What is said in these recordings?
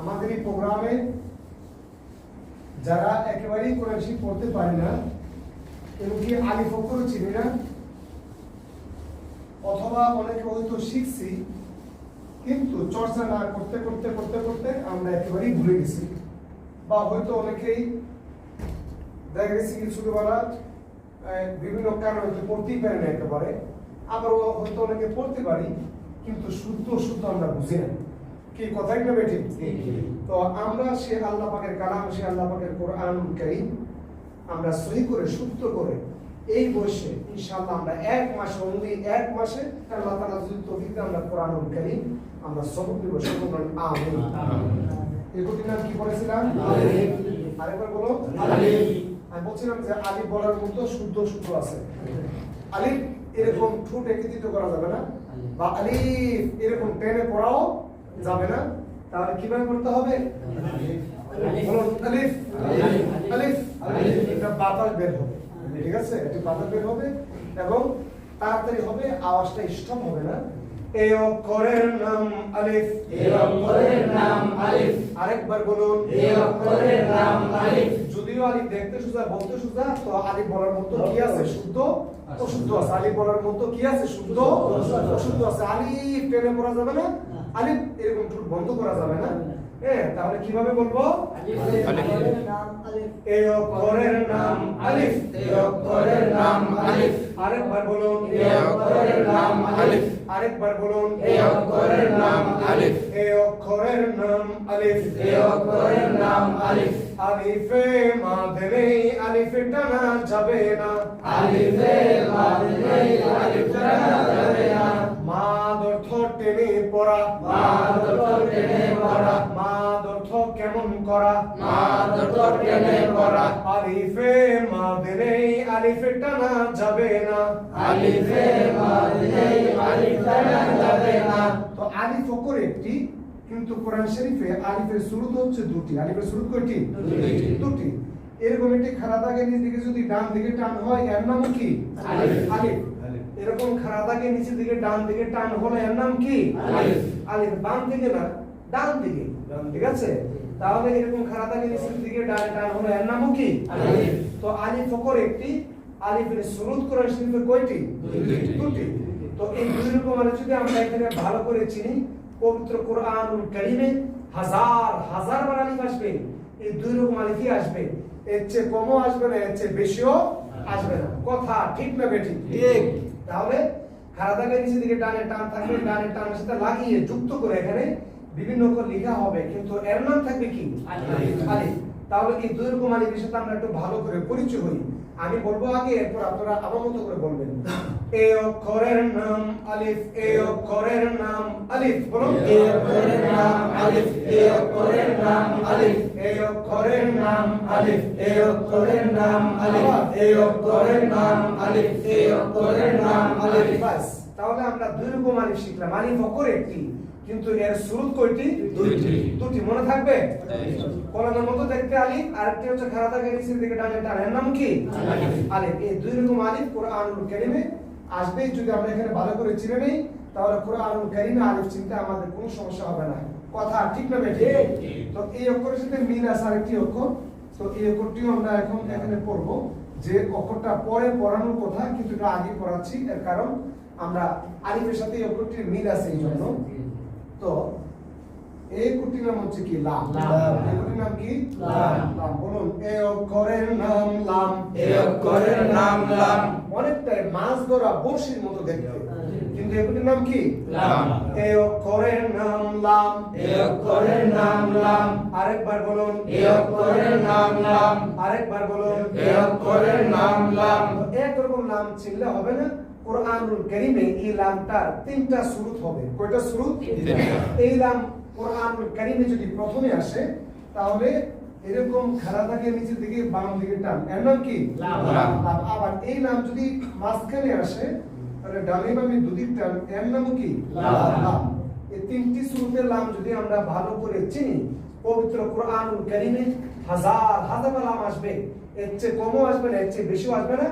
আমাদের এই প্রোগ্রামে যারা একেবারেই কোরআন শরীফ পড়তে পারে না, এবং কি আলিফ অক্ষর চিনি না, অথবা অনেকে হয়তো শিখছি, কিন্তু চর্চা না করতে করতে করতে করতে আমরা একেবারেই ভুলে গেছি। বা হয়তো অনেকেই দেখা গেছে কি ছোটবেলা বিভিন্ন কারণে হয়তো পড়তেই পারি না একেবারে আবার হয়তো অনেকে পড়তে পারি, কিন্তু শুদ্ধ শুদ্ধ আমরা বুঝি না। কি কথাই না বেঠিক তো আমরা সে আল্লাহ পাকের কালাম সে আল্লাহ পাকের কোরআন কারীম আমরা সহি করে শুদ্ধ করে এই বয়সে ইনশাআল্লাহ আমরা এক মাসে অনলি এক মাসে আল্লাহ তাআলা যদি তৌফিক আমরা কোরআনুল কারীম আমরা সবক দিব সবক আমিন। নাম কি আলিফ। আরেকবার বলো। আমি বলছিলাম যে আলিফ বলার মতো শুদ্ধ শুদ্ধ আছে। আলিফ এরকম ঠোঁট একত্রিত করা যাবে না? বা আলিফ এরকম টেনে পড়াও যাবে না? তাহলে কীভাবে করতে হবে? আলিফ। আলিফ। আলিফ। এটা বাতাস বের হবে। ঠিক আছে? এটা বাতাস বের হবে এবং তাড়াতাড়ি হবে আওয়াজটা স্টপ হবে না। এই অক্ষরের নাম আলিফ। এই অক্ষরের নাম আলিফ। আরেকবার বলুন। এই অক্ষরের নাম আলিফ। যদিও আলিফ দেখতে সোজা বলতে সোজা তো আলিফ বলার মতো কি আছে? শুদ্ধ অশুদ্ধ আছে? আলিফ বলার মতো কি আছে? শুদ্ধ অশুদ্ধ আছে। আলিফ টেনে পড়া যাবে না? আলিফ এরকম ঠোঁট বন্ধ করা যাবে না হ্যাঁ তাহলে কীভাবে বলব এই অক্ষরের নাম আলিফ এই অক্ষরের নাম আলিফ। আরেকবার বলুন এই অক্ষরের নাম আলিফ। আরেকবার বলুন এই অক্ষরের নাম আলিফ। এই অক্ষরের নাম আলিফ এই অক্ষরের নাম আলিফ। আলিফে মাঝে আলিফে টানা যাবে না আলিফে মাঝে নেই, আলিফ টানা যাবে না। মাদ অর্থ টেনে পড়া মাদ অর্থ টেনে পড়া। মাদ অর্থ কেমন করা মাদ অর্থ টেনে পড়া। আলিফে মাঝে আলিফে টানা যাবে না আলিফে মাঝে নেই, আলিফ টানা যাবে না। তো আলিফ অক্ষর একটি কিন্তু কোরআন শরীফে আলিফের শুরুত হচ্ছে দুটি। আলিফের শুরুত কয়টি? দুটি। এরকম একটি খাড়া দাগের নিচ দিকে যদি ডান দিকে টান হয় এর নাম কি? আলিফ। আলিফ। এরকম খাড়া দাগের নিচের দিকে ডান দিকে টান হলে এর নাম কি? আলিফ। আলিফ। বাম দিকে না ডান দিকে। ঠিক আছে? তাহলে এরকম খাড়া দাগের নিচের দিকে ডান টান হলে এর নামও কি? আলিফ। তো আলিফ অক্ষর একটি আলিফের শুরুত কোরআন শরীফে কয়টি? দুটি। তো এই দুই রকম যদি আমরা এখানে ভালো করে চিনি পবিত্র কোরআনুল কারিমে হাজার হাজার বার আলিফ আসবে এই দুই রকম আলিফই আসবে। এর চেয়ে কমও আসবে না এর চেয়ে বেশিও আসবে না। কথা ঠিক না বেঠি ঠিক। তাহলে নিচের দিকে ডানে টান থাকবে ডানে টানের সাথে লাগিয়ে যুক্ত করে এখানে বিভিন্ন করে লেখা হবে। কিন্তু এর নাম থাকবে কি? আলিফ। আলিফ তাহলে এই দুই রকম আলিফের সাথে আমরা একটু ভালো করে পরিচয় হই। আমি বলব আগে এরপর আপনারা আমার মতো করে বলবেন। এই অক্ষরের নাম আলিফ এই অক্ষরের নাম আলিফ বলুন এই অক্ষরের নাম আলিফ। এই অক্ষরের নাম আলিফ। এই অক্ষরের নাম আলিফ। এই অক্ষরের নাম আলিফ। এই অক্ষরের নাম আলিফ। এই অক্ষরের নাম আলিফ। বাস তাহলে আমরা দুই রকম আলিফ শিখলাম আলিফ অক্ষর একটি কিন্তু এর শুরুত কয়টি দুইটি। দুটি মনে থাকবে। কলমের মতো দেখতে আলিফ আর একটি হচ্ছে খারাপ থাকে নিচের দিকে ডানে টান এর নাম কি। আলিফ এই দুই রকম আলিফ কোরআনুল কারীমে আসবে যদি আমরা এখানে ভালো করে চিনে নেই তাহলে কোরআনুল কারীমে আলিফ চিনতে আমাদের কোনো সমস্যা হবে না। কথা ঠিক না ঠিক। তো এই অক্ষরের সাথে মিল আছে আরেকটি অক্ষর। তো এই অক্ষরটিও আমরা এখন এখানে পড়ব। যে অক্ষরটা পরে পড়ানোর কথা কিন্তু এটা আগে পড়াচ্ছি এর কারণ আমরা আলিফের সাথে এই অক্ষরটির মিল আছে এই জন্য। তো এই কুটির নাম হচ্ছে কি? লাম। লাম। এই কুটির নাম কি? লাম। লাম। বলুন এই অক্ষরের নাম লাম। এই অক্ষরের নাম লাম। অনেকটাই মাছ ধরা বড়শির মতো দেখতে কিন্তু কুটির নাম কি। এই অক্ষরের নাম লাম এই অক্ষরের নাম লাম। আরেকবার বলুন এই অক্ষরের নাম লাম। আরেকবার বলুন এই অক্ষরের নাম লাম। একরকম নাম চিনলে হবে না কোরআনুল কারীমে এই লামটার তিনটা শুরুত হবে কয়টা তিনটা। এই লাম কোরআনুল কারীমে যদি প্রথমে আসে তাহলে এরকম খেলাটাকে থাকে নিচের দিকে বাম দিকে টান। এর নাম কি। আবার এই নাম যদি মাঝখানে আসে তাহলে ডানে বামে দুদিক টান। এর নাম কি। এই তিনটি সুরতের নাম যদি আমরা ভালো করে চিনি পবিত্র কোরআন কারিমে হাজার হাজার লাম আসবে। এর চেয়ে কমও আসবে না এর চেয়ে বেশিও আসবে না।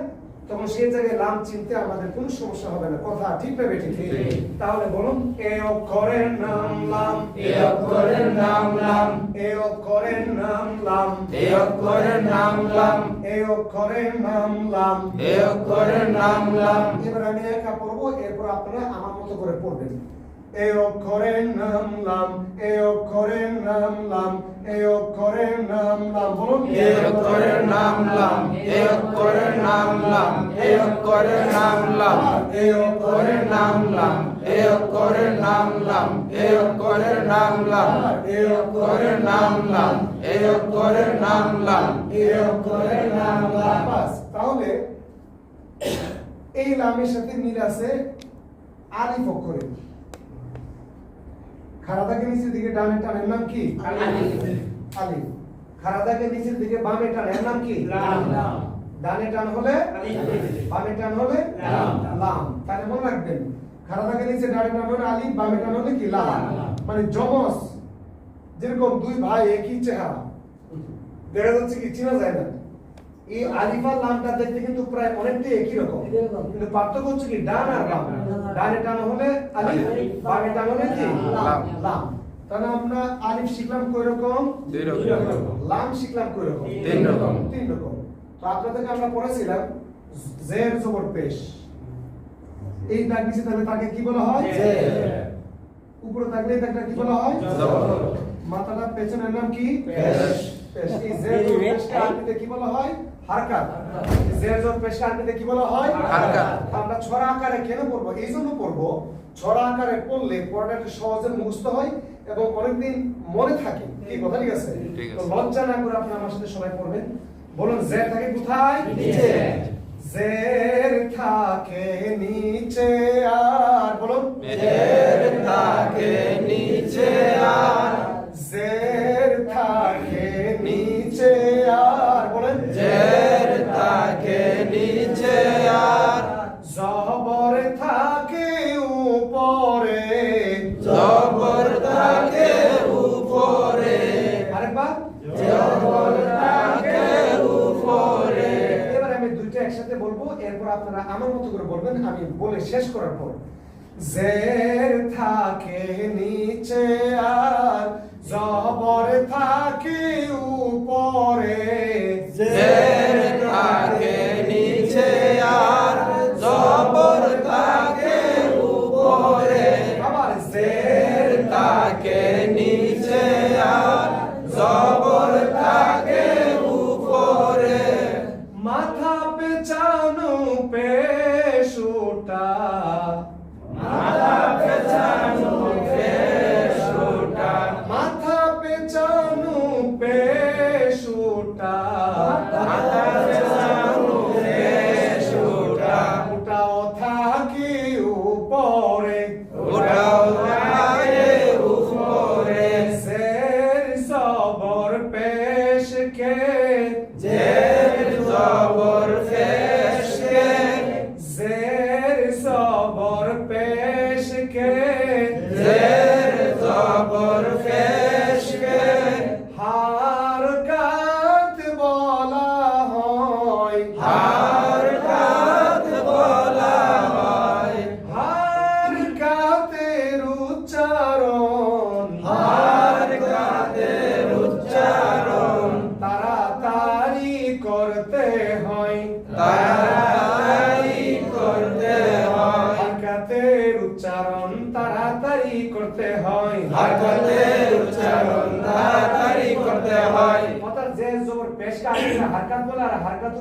তখন সেই জায়গায় লাম চিনতে আমাদের কোনো সমস্যা হবে না। কথা ঠিক না বেঠিক? ঠিক। তাহলে বলুন এ অক্ষরের নাম লাম। এ অক্ষরের নাম লাম। এ অক্ষরের নাম লাম। এ অক্ষরের নাম লাম। এ অক্ষরের নাম লাম। এ অক্ষরের নাম লাম। এবার আমি একা পড়ব এরপর আপনারা আমার মতো করে পড়বেন। এ অক্ষরের নাম লাম এ অক্ষরের নাম লাম এ অক্ষরের নাম লাম বলুন এ অক্ষরের নাম লাম এ অক্ষরের নাম লাম এ অক্ষরের নাম লাম এ অক্ষরের নাম লাম এ অক্ষরের নাম লাম এ অক্ষরের নাম লাম এ অক্ষরের নাম লাম এ অক্ষরের নাম লাম এ অক্ষরের নাম লাম তাহলে এই লামের সাথে মিল আছে আলিফ অক্ষরে খাড়া থাকে নিচের দিকে ডানে টানের নাম কি? আলিফ থাকে নিচের দিকে বামে টানের নাম কি? লাম। ডানে টান হলে? বামে টান হলে? লাম। তাহলে মনে রাখবেন খাড়া থাকে নিচে ডানে টান হলে আলিফ বামে টান হলে কি? লাম। লাম। মানে জমস যেরকম দুই ভাই একই চেহারা। দেখা যাচ্ছে কি চেনা যায় না। এই আলিফ আর লামটা দেখতে কিন্তু প্রায় অনেকটাই একই রকম। কিন্তু পার্থক্য হচ্ছে কি ডান আর লাম। ডানে টান হলে আলিফ বামে টান হলে কি? লাম। লাম। তাহলে আমরা আলিফ শিখলাম কয় রকম। দুই রকম। লাম শিখলাম কয় রকম তিন রকম। তিন রকম। তো আপনাদেরকে আমরা পড়েছিলাম জের জবর পেশ। এই দাগ নিচে তাহলে তাকে কি বলা হয়? জের। উপরে থাকলে দাগটা কি বলা হয়? জবর। মাথাটা পেছনের নাম কি? পেশ। পেশ। এই জের জবর পেশকে আরবিতে কি বলা হয়? হারকাত। এই জের জবর পেশকে আরবিতে কি বলা হয়? হারকাত। আমরা ছড়া আকারে কেন পড়ব? এই জন্য পড়ব ছড়া আকারে পড়লে পড়াটা সহজে মুখস্থ হয় এবং অনেকদিন মনে থাকে। কি কথা ঠিক আছে। তো লজ্জা না করে আপনি আমার সাথে সবাই পড়বেন। বলুন জের থাকে কোথায়? নিচে। জের থাকে নিচে আর বলুন। জের থাকে নিচে আর। শেষ করার পর জের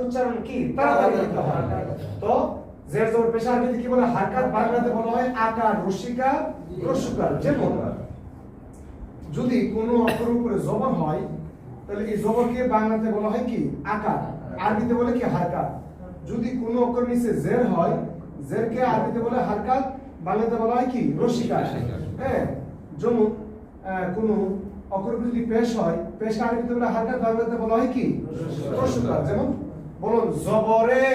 উচ্চারণ কি? তো যে জবর পেশা আরবিতে কি বলে? হারকাত বাংলাতে বলা হয় আকার, রসিকা, রসুকার যেমন যদি কোনো অক্ষর উপরে জবর হয়, তাহলে এই জবরকে বাংলাতে বলা হয় কি? আকার। আরবিতে বলে কি? হারকাত। যদি কোনো অক্ষর নিচে জের হয়, জেরকে আরবিতে বলে হারকাত, বাংলাতে বলা হয় কি? রসিকা। হ্যাঁ যেমন কোনো অক্ষর যদি পেশ হয় পেশ আরবিতে বলে হারকাত, বাংলাতে বলা হয় কি? রসিকা যেমন বলুন জবরে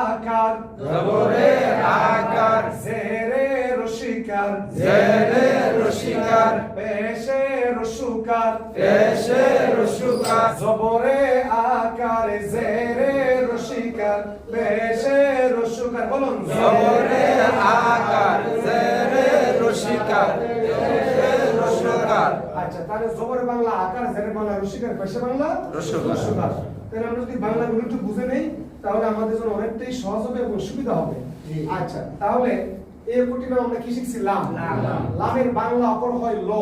আকার জবরে আকার জেরে রসিকার জেরে রসিকার পেশে রসুকার পেশে রসুকার জবরে আকার জেরে রসিকার পেশে রস্যকার বলুন জবরে আকার জেরে রশিকার জেরে রস্যকার আচ্ছা তাহলে জবর বাংলা আকার জেরে বাংলা রসিকার পেশে বাংলা। রস্যকার তাহলে আমরা যদি বাংলাগুলো একটু বুঝে নেই তাহলে আমাদের জন্য অনেকটাই সহজ হবে এবং সুবিধা হবে। আচ্ছা তাহলে এই কোটি নাম আমরা কি শিখছি? লাম লামের বাংলা অক্ষর হয় ল।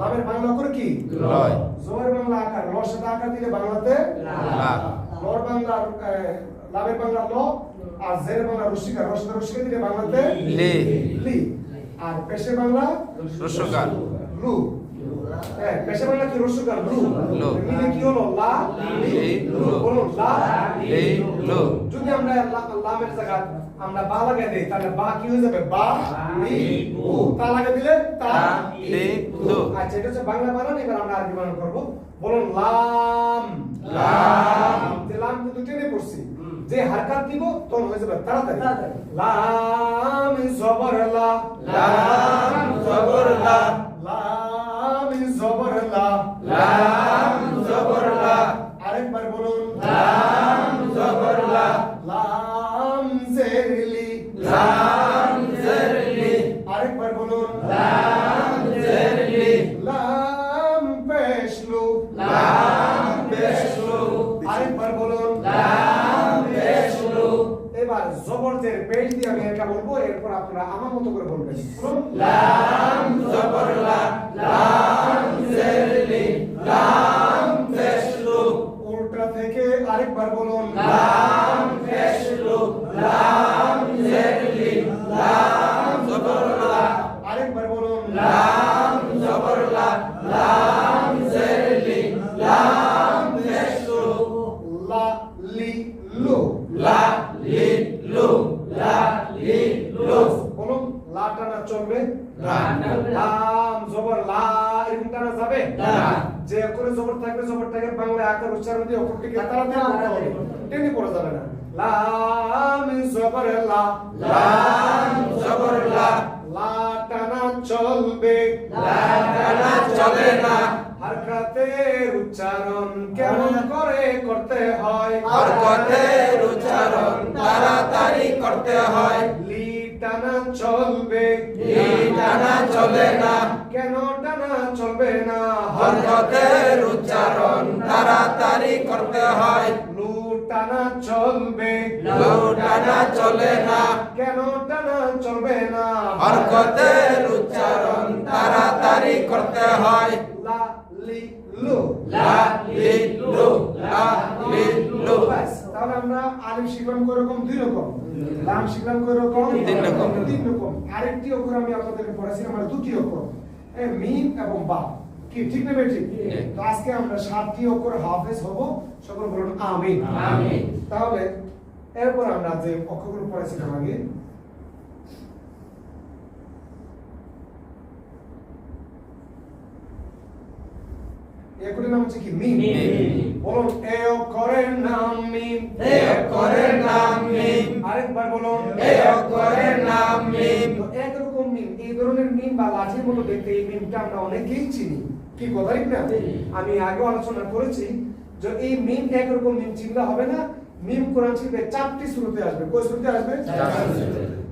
লামের বাংলা অক্ষর কি? লয়। জবর বাংলা আকার। লর সাথে আকার দিলে বাংলাতে লা লর বাংলা লামের বাংলা ল আর জের বাংলা রসিকার রস সাথে দিলে বাংলাতে লি। লি। আর পেশে বাংলা রস্যকার লু পেশে বাংলা কি? রসুকার লু। লু। মিলে কি হলো? লা লি, লু। বলুন লা লি লু যদি আমরা লামের জায়গা আমরা বা লাগাই দেই তাহলে বা কি হয়ে যাবে? বা লি উ তা লাগাই দিলে তা লি, লু। আচ্ছা এটা হচ্ছে বাংলা বানান এবার আমরা আরবি বানান করব। বলুন লাম। লাম। যে লাম কিন্তু টেনে পড়ছি। যে হারকাত দিব তখন হয়ে যাবে তাড়াতাড়ি। লাম জবর লা লাম জবর লা লাম জবর লা লাম জবর লা আরেকবার বলুন। লাম জবর লা লাম জেরলি। লাম জেরলি। আরেকবার বলুন। লাম জেরলি। লাম পেশলু লাম পেশলু আরেকবার বলুন। লাম পেশলু এবার জবর জের পেশ দিয়ে আমি একা বলব এরপর আপনারা আমার মতো করে বলবেন। লাম জবর লা লাম জেরলি। রাম দেশলোক উল্টা থেকে আরেকবার বলুন। রাম দেশলোক রাম হরকতের উচ্চারণ কেমন করে করতে হয়? হরকতের উচ্চারণ তাড়াতাড়ি করতে হয়। লি টানা চলবে। লি টানা চলে না। কেন টানা চলবে না? হরকতের উচ্চারণ তাড়াতাড়ি করতে হয়। টানা চলবে। টানা চলে না। কেন টানা চলবে না? হরকতের উচ্চারণ তাড়াতাড়ি করতে হয়। লা লি লু। লা লি লু লা লি লু। তাহলে আমরা আলিফ শিখলাম কয় রকম দুই রকম। লাম শিখলাম কয় রকম তিন রকম। তিন রকম। আরেকটি অক্ষর আমি আপনাদেরকে পড়াছিলাম আমার দুটি অক্ষর। এ, মিম এবং বা কি ঠিক না ঠিক? তো আজকে আমরা সাতটি অক্ষর হাফেজ হব সকল বলুন আমিন। আমিন। তাহলে এরপর আমরা যে অক্ষরগুলো পড়েছিলাম আগে এগুলোর নাম হচ্ছে কি? মিম। বলুন এ অক্ষরের নাম মিম। এ অক্ষরের নাম মিম। আরেকবার বলুন এ অক্ষরের নাম মিম। তো একরকম মিম। এই ধরনের মিম বা লাঠির মতো দেখতে এই মিমটা আমরা অনেকেই চিনি। কি কথা না? আমি আগে আলোচনা করেছি যে এই মিম একরকম মিম চিন্তা হবে না মিম কোরআন শিখবে চারটি শুরুতে আসবে। কয় শুরুতে আসবে?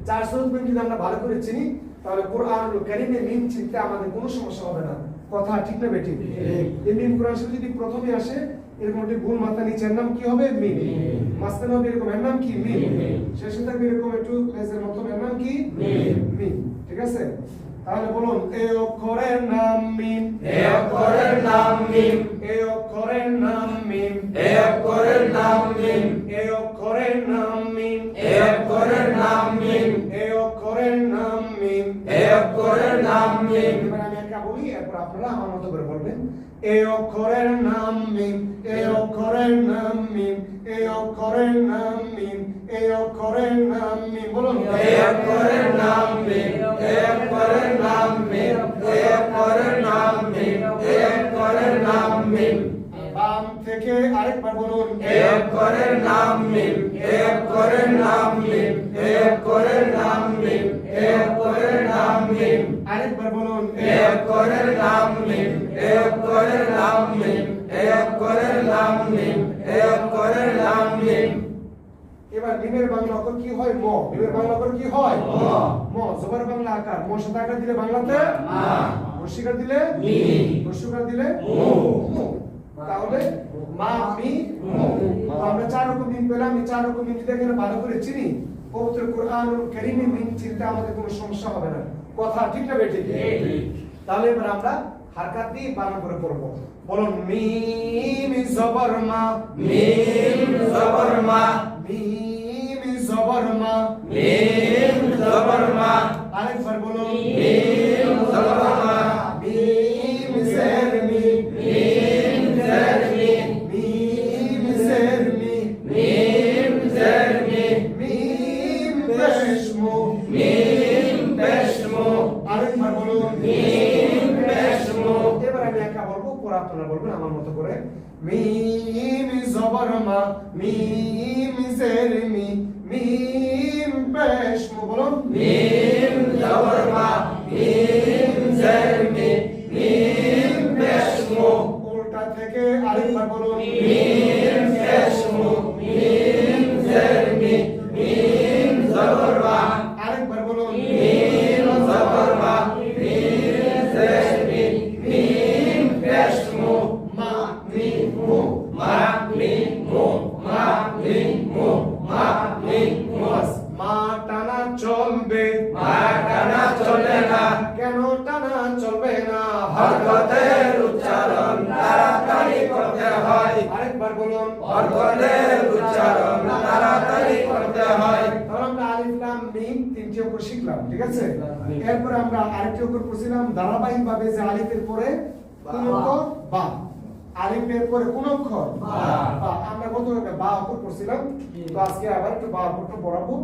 চার শুরুতে মিম যদি আমরা ভালো করে চিনি তাহলে কোরআনুল কারীমে মিম চিনতে আমাদের কোনো সমস্যা হবে না। কথা ঠিক না বেটি এই মিম কোরআন শরীফ যদি প্রথমে আসে এরকম একটি গুণ মাথা নিচের নাম কি হবে? মিম। মাঝখানে হবে এরকম এর নাম কি? মিম। শেষে থাকবে এরকম একটু লেজের মতো এর নাম কি। মিম। ঠিক আছে? তাহলে বলুন এ অক্ষরের নাম মিম। এ অক্ষরের নাম মিম। এ অক্ষরের নাম মিম। এ অক্ষরের নাম মিম। এ অক্ষরের নাম মিম। এ অক্ষরের নাম মিম। এ অক্ষরের নাম মিম। এ অক্ষরের নাম মিম। আমি একা বলি এরপর আপনারা আমার মতো করে বলবেন। এ অক্ষরের ম মিমের বাংলা অক্ষর কি হয়? ম। ম। জবর বাংলা আকার। ম সাথে আকার দিলে বাংলাতে। রস্যিকার দিলে? মি। দিলে? মু। তাহলে মা মি মু। আমরা চার রকম মিম পেলাম। এই চার রকম মিম যদি এখানে ভালো করে চিনি পবিত্র কোরআনুল কারীমে মিম চিনতে আমাদের কোনো সমস্যা হবে না। কথা ঠিক না বেঠিক? তাহলে এবার আমরা হারকাত দিয়ে বানান করে পড়ব। বলুন মিম জবর মা মিম জবর মা। মিম জবর মা মিম জবর মা আরেকবার বলুন মিম জবর মা মিম জের মি মিম জের মি মিম জের মি মিম জের মি মিম পেশ মিম পেশ আরেকবার বলুন মিম পেশ এবার আমি একা বলব পরে আপনারা বলবেন আমার মতো করে। মিম জবর মা মিম জের মি Mim peş mi bulun? Mim yavurma, mim zerme. মিম তিনটি অক্ষর শিখলাম ঠিক আছে? এরপর আমরা আরেকটি অক্ষর পড়ছিলাম ধারাবাহিক ভাবে যে আলিফের পরে কোন অক্ষর বা। আলিফের পরে কোন অক্ষর বা। আমরা একটা বা অক্ষর পড়ছিলাম তো আজকে আবার একটু বা অক্ষরটা পড়াবো।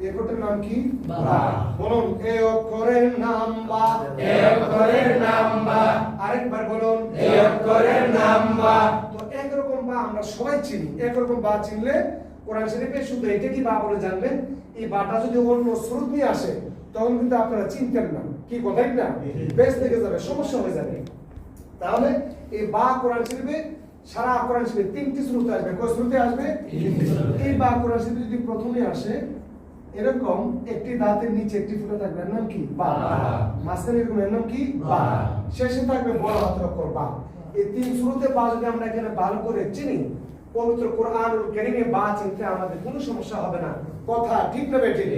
এই নাম কি? বলুন এই অক্ষরের নাম বা। এ অক্ষরের নাম বা। আরেকবার বলুন এ অক্ষরের নাম বা। তো একরকম বা আমরা সবাই চিনি। একরকম বা চিনলে কোরআন শরীফে শুধু এটা কি বা বলে জানবেন, এই বাটা যদি অন্য স্রোত নিয়ে আসে, তখন কিন্তু আপনারা চিনতেন না। কি কথাই না বেশ থেকে যাবে, সমস্যা হয়ে যাবে। তাহলে এই বা কোরআন শরীফে, সারা কোরআন শরীফে তিনটি স্রোতে আসবে। কয় স্রোতে আসবে? এই বা কোরআন শরীফে যদি প্রথমে আসে, এরকম একটি দাঁতের নিচে একটি ফুটা থাকবে। এর নাম কি? বা। মাঝখানে এরকম, এর নাম কি? বা। শেষে থাকবে বড় হাতের অক্ষর বা। এই তিন শুরুতে বা যদি আমরা এখানে ভালো করে চিনি পবিত্র কোরআন কারীমে বা চিনতে আমাদের কোনো সমস্যা হবে না কথা ঠিক না বেঠিক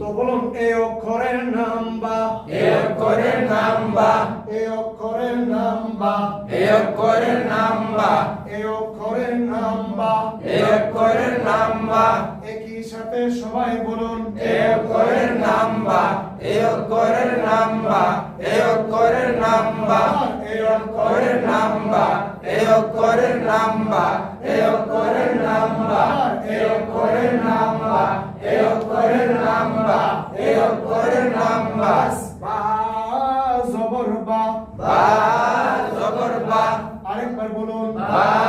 তো বলুন এই অক্ষরের নাম বা এ অক্ষরের নাম বা এই অক্ষরের নাম বা এ অক্ষরের নাম বা এই অক্ষরের নাম বা এ অক্ষরের নাম বা একই সাথে সবাই বলুন এ অক্ষরের নাম বা এ অক্ষরের নাম বা এ অক্ষরের নাম বা এ অক্ষরের নাম বা এ অক্ষরের নাম বা এ অক্ষরের নাম বা এ অক্ষরের নাম বা এ অক্ষরের নাম বা এ অক্ষরের নাম বা বা জবর বা। বা জবর বা। আরেকবার বলুন। বা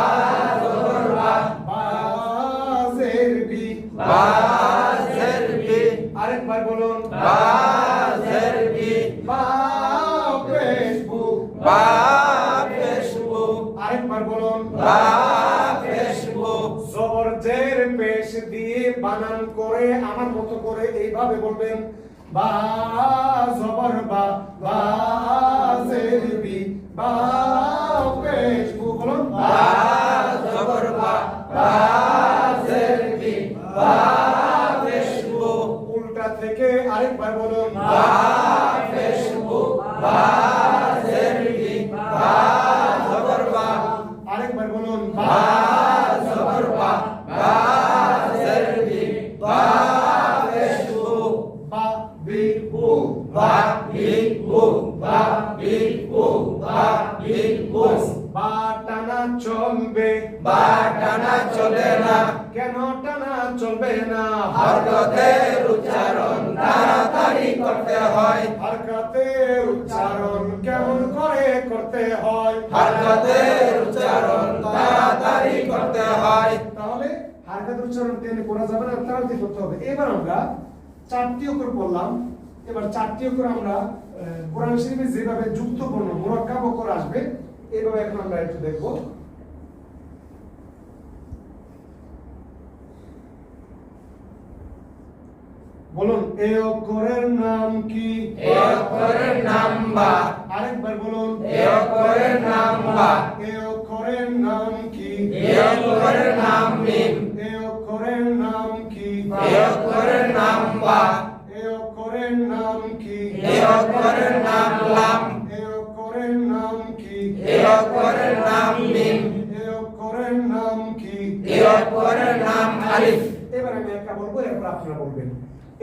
Ruben, bye. বা বি টানা চলবে। বা টানা চলে না। কেন টানা চলবে না? হরকতের উচ্চারণ তাড়াতাড়ি করতে হয়। হরকতের উচ্চারণ কেমন করে করতে হয়? হরকতের উচ্চারণ তাড়াতাড়ি করতে হয়। তাহলে হারকাতের উচ্চারণ টেনে করা যাবে না তাড়াতাড়ি করতে হবে। এবার আমরা চারটি অক্ষর পড়লাম। এবার চারটি অক্ষর আমরা কোরআন শরীফে যেভাবে যুক্ত বর্ণ মোরাক্কাব অক্ষর আসবে এভাবে এখন আমরা একটু দেখব। বলুন এ অক্ষরের নাম কি? এ অক্ষরের নাম বা। আরেকবার বলুন এ অক্ষরের নাম বা। এ অক্ষরের নাম কি? এ অক্ষরের নাম মিম। এ অক্ষরের নাম কি? এ অক্ষরের নাম বা। এ অক্ষরের নাম অক্ষরের নাম লাম এ অক্ষরের নাম কি এ নাম মিম এ নাম কি এ নাম আলিফ এবার আমি একটা বলব এরপর আপনারা বলবেন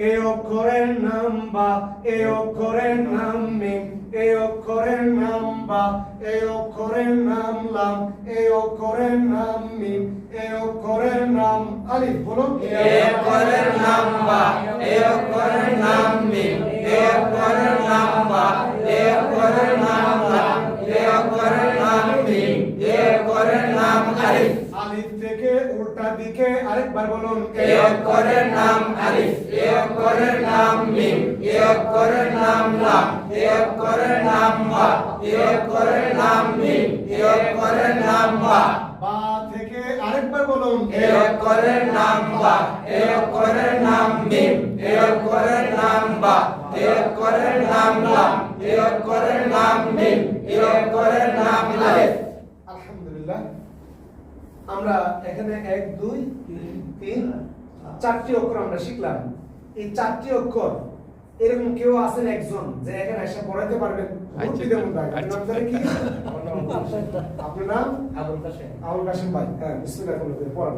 এ অক্ষরের নাম বা এ অক্ষরের নাম মিম এ অক্ষরের নাম বা এ অক্ষরের নাম লাম এ অক্ষরের নাম মিম এ অক্ষরের নাম আলিফ বলুন এ অক্ষরের নাম বা এ অক্ষরের নাম মিম এ অক্ষরের নাম বা অক্ষরের নাম লাম এ অক্ষরের নাম বা অক্ষরের নাম মিম এ অক্ষরের নাম বা থেকে আরেকবার বলুন। অক্ষরের নাম বা অক্ষরের নাম মিম এ অক্ষরের নাম বা। এ অক্ষরের নাম লাম এ অক্ষরের নাম মিম এ অক্ষরের নাম আলিফ আলহামদুলিল্লাহ। আমরা এখানে এক, দুই তিন, চারটি অক্ষর আমরা শিখলাম। এই চারটি অক্ষর এরকম কেউ আছেন একজন যে এখানে এসে পড়াইতে পারবেন আগে। আপনার নাম জানি কি? আপনার নাম? আবুল কাশেম। আবুল কাশিম ভাই। হ্যাঁ বিসমিল্লাহ করে পড়ান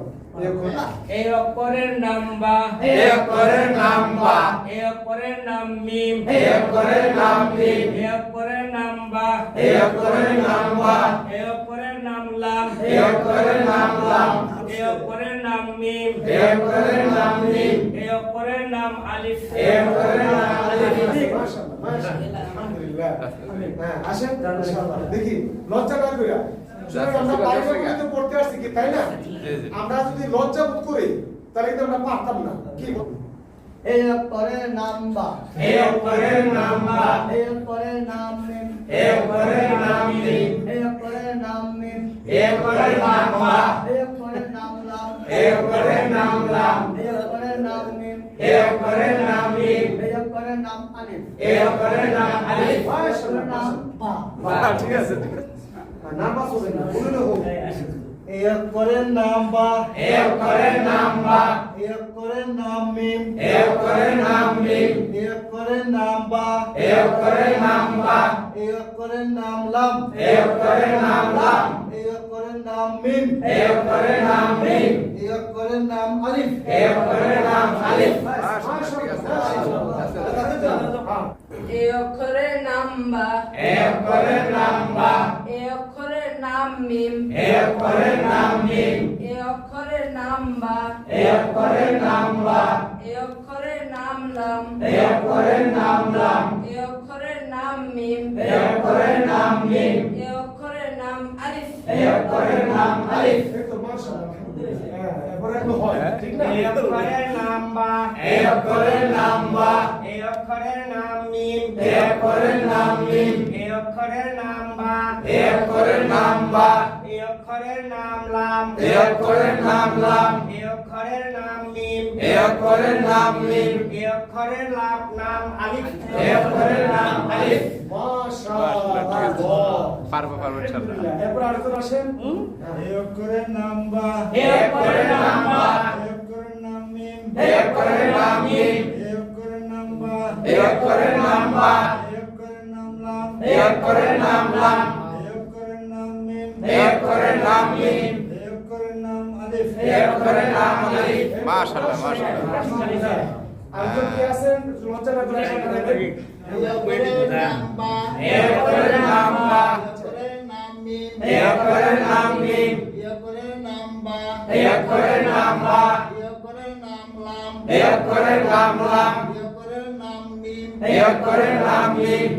এই অক্ষরের নাম বা। এ অক্ষরের নাম বা। এই অক্ষরের নাম মিম। এ অক্ষরের নাম মিম। এই অক্ষরের নাম বা। এ অক্ষরের নাম বা। এই অক্ষরের নাম লাম। এ অক্ষরের নাম লাম। এই অক্ষরের নাম মিম এ অক্ষরের নাম মিম এই অক্ষরের নাম আলিফ। এ অক্ষরের নাম আলিফ। মাশাআল্লাহ মাশাআল্লাহ। আলহামদুলিল্লাহ হ্যাঁ আসেন। ইনশাআল্লাহ দেখি। লজ্জা না কইরা আমরা বাইরে তো পড়তে আসছি কি তাই না? আমরা যদি লজ্জা বোধ করি তাহলে কিন্তু আমরা পারতাম না। কি এই অক্ষরের নাম বা। এ অক্ষরের নাম বা। এই অক্ষরের নাম মিম এ অক্ষরের নাম মিম এই অক্ষরের নাম মিম এ অক্ষরের নাম বা। নাম লাম এ অক্ষরের নাম লাম এই অক্ষরের নাম মিম এ অক্ষরের নাম মিম এই অক্ষরের নাম আলিফ এ অক্ষরের নাম আলিফ এই অক্ষরের নাম বা ঠিক আছে ঠিক আছে নার্ভাস হবেন না বললে হোক এই অক্ষরের নাম বা এ অক্ষরের নাম বা এই অক্ষরের নাম মিম এ অক্ষরের নাম মিম এই অক্ষরের নাম বা এ অক্ষরের নাম বা এই অক্ষরের নাম লাম এ অক্ষরের নাম লাম এই অক্ষরের নাম মিম এ অক্ষরের নাম মিম এই অক্ষরের নাম আলিফ এ অক্ষরের নাম আলিফ এ অক্ষরের নাম বা এ অক্ষরের নাম বা এ অক্ষরের নাম মিম এ অক্ষরের নাম মিম এ অক্ষরের নাম বা এ অক্ষরের নাম বা এ অক্ষরের নাম লাম এ অক্ষরের নাম লাম এ অক্ষরের নাম মিম এ অক্ষরের নাম মিম এ অক্ষরের নাম আলিফ এ অক্ষরের নাম আলিফ তো মাশাআল্লাহ আলহামদুলিল্লাহ হ্যাঁ এবারে একটু হয় ঠিক না এই অক্ষরের নাম বা এই অক্ষরের নাম বা এই অক্ষরের নাম মিম এই অক্ষরের নাম মিম এই অক্ষরের নাম বা এই অক্ষরের নাম বা এই অক্ষরের নাম লাম এ অক্ষরের নাম লাম এই অক্ষরের নাম মিম এ অক্ষরের নাম মিম এই অক্ষরের লাভ নাম আলিফ এ অক্ষরের নাম আলিফ পারব পারব ইনশাআল্লাহ এরপর আরেকজন আসেন এই অক্ষরের নাম বা এই অক্ষরের নাম বা এই অক্ষরের নাম মিম এ অক্ষরের নাম মিম এই অক্ষরের নাম বা এ অক্ষরের নাম বা এই অক্ষরের নাম লাম এ অক্ষরের নাম লাম অক্ষরের নাম মিম অক্ষরের নাম আলিফ এ অক্ষরের নাম আলিফ মাশাআল্লাহ মাশাআল্লাহ আরেকজন কি আছেন লজ্জা না করে সামনে দেখবেন এই নাম বা এ নাম বা এই নাম মিম এ নাম মিম এই নাম বা এ নাম বা এই নাম লাম এ নাম লাম এই নাম মিম এ নাম মিম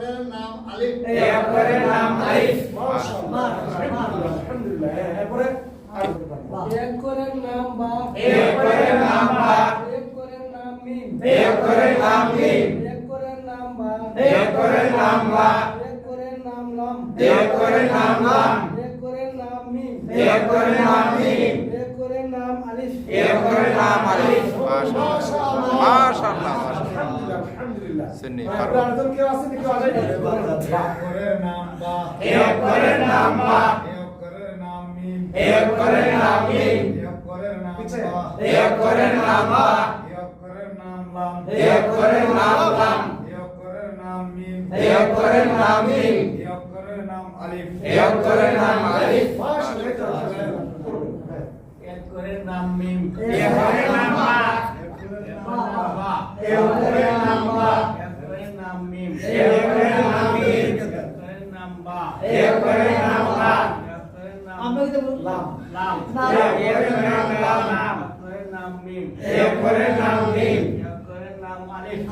এই নাম আলিফ এ নাম আলিফ মাশাআল্লাহ আলহামদুলিল্লাহ হ্যাঁ, এরপরে আরেকজন পারেন। এই অক্ষরের নাম বা এ অক্ষরের নাম বা এই অক্ষরের নাম মিম এ অক্ষরের নাম মিম এই অক্ষরের নাম বা এ অক্ষরের নাম বা এই অক্ষরের নাম লাম এ অক্ষরের নাম লাম এই অক্ষরের নাম মিম এ অক্ষরের নাম মিম এই অক্ষরের নাম আলিফ এ অক্ষরের নাম আলিফ মাশাআল্লাহ মাশাআল্লাহ। আলহামদুলিল্লাহ সুন্নি ফারুক। আরেকজন কেউ আছে নাকি আসবে অক্ষরের নাম বা এ অক্ষরের নাম বা এ অক্ষরের নাম মিম এ অক্ষরের নাম মিম এ অক্ষরের নাম। বা এ অক্ষরের নাম বা এ অক্ষরের নাম লাম এ অক্ষরের নাম লাম এ অক্ষরের নাম মিম এ অক্ষরের নাম মিম আলিফ এ অক্ষরের নাম আলিফ মাশাআল্লাহ হ্যাঁ। এ অক্ষরের নাম মিম এ অক্ষরের নাম বা এ অক্ষরের নাম বা এ অক্ষরের নাম বা মিম এ অক্ষরের নাম মিম এ অক্ষরের নাম বা এ অক্ষরের নাম বা আমরা কিন্তু বলব লাম লাম এ অক্ষরের নাম লাম এ অক্ষরের নাম মিম এ অক্ষরের নাম মিম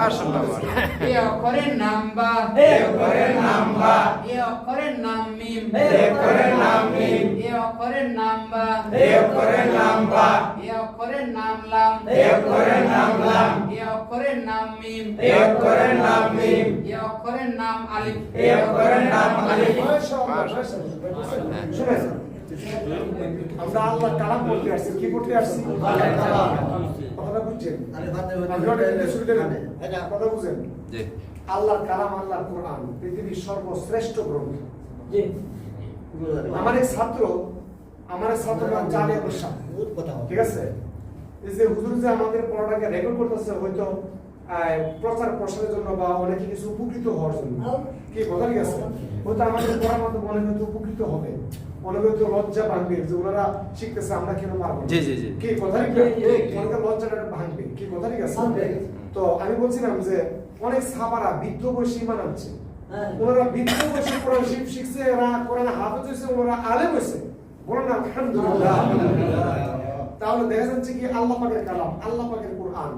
এ অক্ষরের নাম বা এ অক্ষরের নাম বা এ অক্ষরের নাম মিম এ অক্ষরের নাম মিম এ অক্ষরের নাম বা এ অক্ষরের নাম বা এ অক্ষরের নাম লাম এ অক্ষরের নাম লাম এ অক্ষরের নাম মিম এ অক্ষরের নাম মিম এ অক্ষরের নাম আলিফ এ অক্ষরের নাম আলিফ আমরা আল্লাহ কালাম বলতে আসছি কি করতে আসছি কথাটা বুঝছেন? শুনতে নেই। কথা বুঝেন? আল্লাহর কালাম আল্লাহর কোরআন পৃথিবীর সর্বশ্রেষ্ঠ গ্রন্থ। আমার এক ছাত্র আমার ছাত্র নাম জালিয়া বসাক ঠিক আছে? এই যে হুজুর যে আমাদের পড়াটাকে রেকর্ড করতেছে হয়তো আহ, প্রচার প্রসারের জন্য বা অনেকে কিছু উপকৃত হওয়ার জন্য। কি কথা ঠিক আছে? হয়তো আমাদের পড়ার মাধ্যমে অনেকে হয়তো উপকৃত হবে। অনেকে হয়তো লজ্জা ভাঙবে যে ওনারা শিখতেছে আমরা কেন পারব জি, জি, জি। কি কথা ঠিক লজ্জাটা ভাঙবে। কি কথা ঠিক আছে তো আমি বলছিলাম যে অনেক সাহাবারা বৃদ্ধ বয়সী ইমান আনছে। হ্যাঁ। ওনারা বৃদ্ধ বয়সে কোরআন শিখ শিখছে এরা কোরআন হাফেজ হয়েছে ওনারা আলেম হয়েছে বলেন না আলহামদুলিল্লাহ। তাহলে দেখা যাচ্ছে কি আল্লাহ পাকের কালাম আল্লাহ পাকের কোরআন।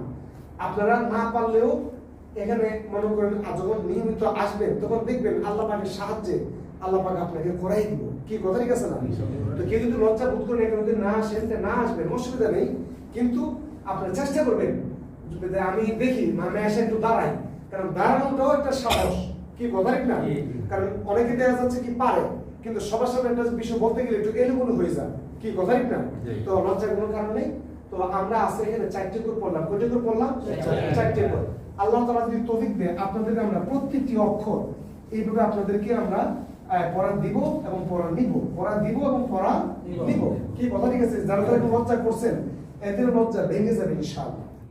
আপনারা না পারলেও এখানে মনে করেন আজ যখন নিয়মিত আসবেন তখন দেখবেন আল্লাহ পাকের সাহায্যে আল্লাহ পাক আপনাকে করাই দিব। কি কথা ঠিক আছে না? তো কেউ যদি লজ্জা বোধ করেন এখানে যদি না আসেন তা না আসবেন অসুবিধা নেই। কিন্তু আপনারা চেষ্টা করবেন। আমি দেখি মানে এসে একটু দাঁড়াই। কারণ দাঁড়ানোটাও একটা সাহস। কি কথা ঠিক না? কারণ অনেকে দেখা যাচ্ছে কি পারে কিন্তু সবার সামনে একটা বিষয় বলতে গেলে একটু হয়ে যায়। কি কথা ঠিক না? তো লজ্জার কোনো কারণ নেই। তো আমরা আজকে এখানে চারটে করে পড়লাম। কয়টা করে পড়লাম? চারটে। করে। আল্লাহ তাআলা যদি তৌফিক দেয় আপনাদেরকে আমরা প্রত্যেকটি অক্ষর এইভাবে আপনাদেরকে আমরা পড়া দিব এবং পড়া নিব। পড়া দিব এবং পড়া নিব। নিব। কি কথা? ঠিক আছে যারা যারা একটু লজ্জা করছেন এদের লজ্জা ভেঙে যাবে ইনশাআল্লাহ।